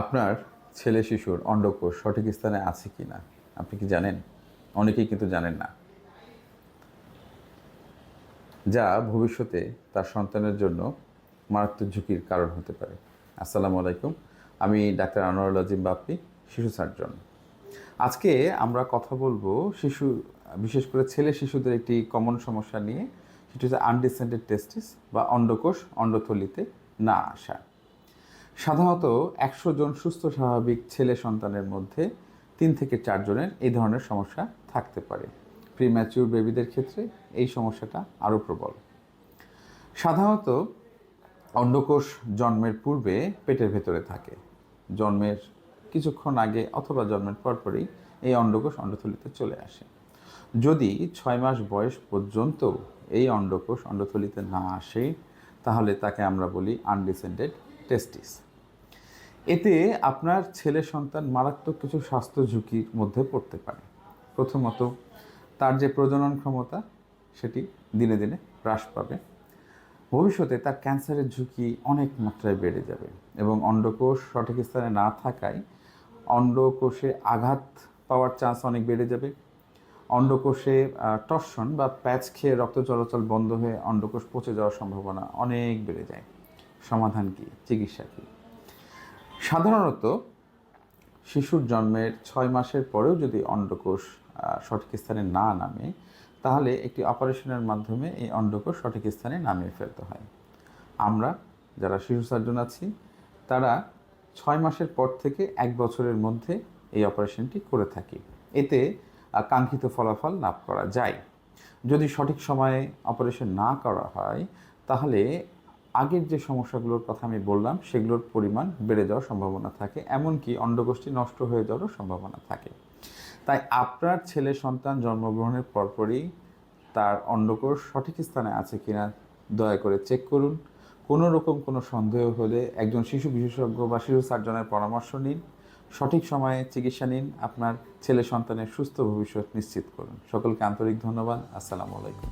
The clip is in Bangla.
আপনার ছেলে শিশুর অন্ডকোষ সঠিক স্থানে আছে কি না? আপনি কি জানেন? অনেকেই কিন্তু জানেন না। যা ভবিষ্যতে তার সন্তানের জন্য মারাত্মক ঝুঁকির কারণ হতে পারে। আসসালামু আলাইকুম। আমি ডাক্তার আনোয়ারুল আজিম বাপ্পি, শিশু সার্জন। আজকে আমরা কথা বলব শিশু, বিশেষ করে ছেলে শিশুদের একটি কমন সমস্যা নিয়ে, সেটি হচ্ছে আনডিসেন্টেড টেস্টিস বা অন্ডকোষ অন্ডথলিতে না আসা। সাধারণত একশো জন সুস্থ স্বাভাবিক ছেলে সন্তানের মধ্যে তিন থেকে চারজনের এই ধরনের সমস্যা থাকতে পারে। প্রিম্যাচিউর বেবিদের ক্ষেত্রে এই সমস্যাটা আরও প্রবল। সাধারণত অন্ডকোষ জন্মের পূর্বে পেটের ভেতরে থাকে। জন্মের কিছুক্ষণ আগে অথবা জন্মের পরপরই এই অন্ডকোষ অন্ডথলিতে চলে আসে। যদি ছয় মাস বয়স পর্যন্ত এই অন্ডকোষ অন্ডথলিতে না আসে, তাহলে তাকে আমরা বলি আনডিসেন্ডেড টেস্টিস এতে আপনার ছেলে সন্তান মারাত্মক কিছু স্বাস্থ্য ঝুঁকির মধ্যে পড়তে পারে। প্রথমত, তার যে প্রজনন ক্ষমতা, সেটি দিনে দিনে হ্রাস পাবে। ভবিষ্যতে তার ক্যান্সারের ঝুঁকি অনেক মাত্রায় বেড়ে যাবে এবং অন্ডকোষ সঠিক স্থানে না থাকায় অন্ডকোষে আঘাত পাওয়ার চান্স অনেক বেড়ে যাবে। অন্ডকোষে টর্শন বা প্যাচ খেয়ে রক্ত চলাচল বন্ধ হয়ে অন্ডকোষ পচে যাওয়ার সম্ভাবনা অনেক বেড়ে যায়। সমাধান কী? চিকিৎসা কী? সাধারণত শিশুর জন্মের ছয় মাসের পরেও যদি অন্ডকোষ সঠিক স্থানে না নামে, তাহলে একটি অপারেশনের মাধ্যমে এই অন্ডকোষ সঠিক স্থানে নামিয়ে ফেলতে হয়। আমরা যারা শিশু সার্জন আছি, তারা ছয় মাসের পর থেকে এক বছরের মধ্যে এই অপারেশনটি করে থাকি। এতে কাঙ্ক্ষিত ফলাফল লাভ করা যায়। যদি সঠিক সময়ে অপারেশন না করা হয়, তাহলে আগের যে সমস্যাগুলোর কথা আমি বললাম, সেগুলোর পরিমাণ বেড়ে যাওয়ার সম্ভাবনা থাকে, এমনকি অন্ডকোষটি নষ্ট হয়ে যাওয়ারও সম্ভাবনা থাকে। তাই আপনার ছেলে সন্তান জন্মগ্রহণের পরপরই তার অন্ডকোষ সঠিক স্থানে আছে কিনা দয়া করে চেক করুন। কোনো রকম কোনো সন্দেহ হলে একজন শিশু বিশেষজ্ঞ বা শিশু সার্জনের পরামর্শ নিন। সঠিক সময়ে চিকিৎসা নিন, আপনার ছেলে সন্তানের সুস্থ ভবিষ্যৎ নিশ্চিত করুন। সকলকে আন্তরিক ধন্যবাদ। আসসালামু আলাইকুম।